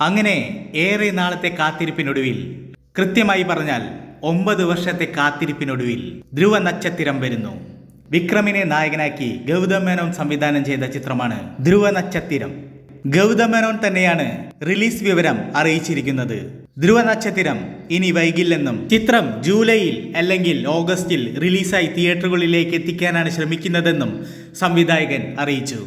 അങ്ങനെ ഏറെ നാളത്തെ കാത്തിരിപ്പിനൊടുവിൽ കൃത്യമായി പറഞ്ഞാൽ ഒമ്പത് വർഷത്തെ കാത്തിരിപ്പിനൊടുവിൽ ധ്രുവ നക്ഷത്രം വരുന്നു. വിക്രമിനെ നായകനാക്കി ഗൗതം മേനോൻ സംവിധാനം ചെയ്ത ചിത്രമാണ് ധ്രുവ നക്ഷത്രം. ഗൗതം മേനോൻ തന്നെയാണ് റിലീസ് വിവരം അറിയിച്ചിരിക്കുന്നത്. ധ്രുവ നക്ഷത്രം ഇനി വൈകില്ലെന്നും ചിത്രം ജൂലൈയിൽ അല്ലെങ്കിൽ ഓഗസ്റ്റിൽ റിലീസായി തിയേറ്ററുകളിലേക്ക് എത്തിക്കാനാണ് ശ്രമിക്കുന്നതെന്നും സംവിധായകൻ അറിയിച്ചു.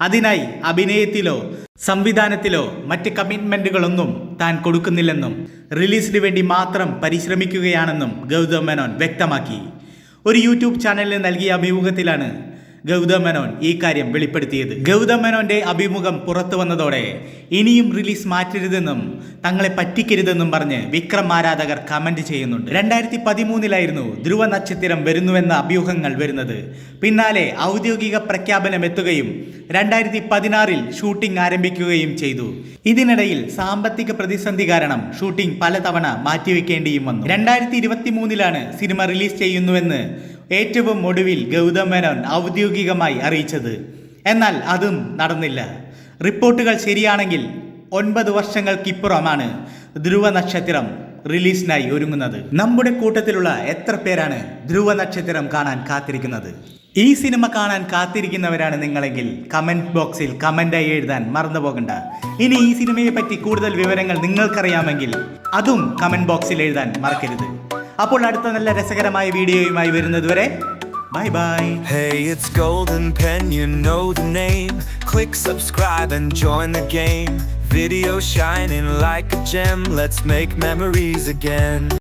അതിനായി അഭിനയത്തിലോ സംവിധാനത്തിലോ മറ്റ് കമ്മിറ്റ്മെന്റുകളൊന്നും താൻ കൊടുക്കുന്നില്ലെന്നും റിലീസിന് വേണ്ടി മാത്രം പരിശ്രമിക്കുകയാണെന്നും ഗൗതം മേനോൻ വ്യക്തമാക്കി. ഒരു യൂട്യൂബ് ചാനലിന് നൽകിയ അഭിമുഖത്തിലാണ് ഗൗതം മേനോൻ ഈ കാര്യം വെളിപ്പെടുത്തിയത്. ഗൗതം മേനോന്റെ അഭിമുഖം പുറത്തു വന്നതോടെ ഇനിയും റിലീസ് മാറ്റരുതെന്നും തങ്ങളെ പറ്റിക്കരുതെന്നും പറഞ്ഞ് വിക്രം ആരാധകർ കമന്റ് ചെയ്യുന്നുണ്ട്. രണ്ടായിരത്തി പതിമൂന്നിലായിരുന്നു ധ്രുവ നക്ഷത്രം വരുന്നുവെന്ന അഭ്യൂഹങ്ങൾ വരുന്നത്. പിന്നാലെ ഔദ്യോഗിക പ്രഖ്യാപനം എത്തുകയും രണ്ടായിരത്തി പതിനാറിൽ ഷൂട്ടിംഗ് ആരംഭിക്കുകയും ചെയ്തു. ഇതിനിടയിൽ സാമ്പത്തിക പ്രതിസന്ധി കാരണം ഷൂട്ടിംഗ് പലതവണ മാറ്റിവെക്കേണ്ടിയും വന്നു. രണ്ടായിരത്തി ഇരുപത്തി മൂന്നിലാണ് സിനിമ റിലീസ് ചെയ്യുന്നുവെന്ന് ഏറ്റവും ഒടുവിൽ ഗൗതം മേനോൻ ഔദ്യോഗികമായി അറിയിച്ചത്. എന്നാൽ അതും നടന്നില്ല. റിപ്പോർട്ടുകൾ ശരിയാണെങ്കിൽ ഒൻപത് വർഷങ്ങൾക്കിപ്പുറമാണ് ധ്രുവ നക്ഷത്രം റിലീസിനായി ഒരുങ്ങുന്നത്. നമ്മുടെ കൂട്ടത്തിലുള്ള എത്ര പേരാണ് ധ്രുവ നക്ഷത്രം കാണാൻ കാത്തിരിക്കുന്നത്? ഈ സിനിമ കാണാൻ കാത്തിരിക്കുന്നവരാണ് നിങ്ങളെങ്കിൽ കമന്റ് ബോക്സിൽ കമന്റായി എഴുതാൻ മറന്നു പോകണ്ട ഇനി ഈ സിനിമയെ പറ്റി കൂടുതൽ വിവരങ്ങൾ നിങ്ങൾക്കറിയാമെങ്കിൽ അതും കമന്റ് ബോക്സിൽ എഴുതാൻ മറക്കരുത്. അപ്പോൾ അടുത്ത നല്ല രസകരമായ വീഡിയോയുമായി വരുന്നതുവരെ Bye bye. Hey, it's Golden Pen, you know the name. Click subscribe and join the game. Video shining like a gem, let's make memories again.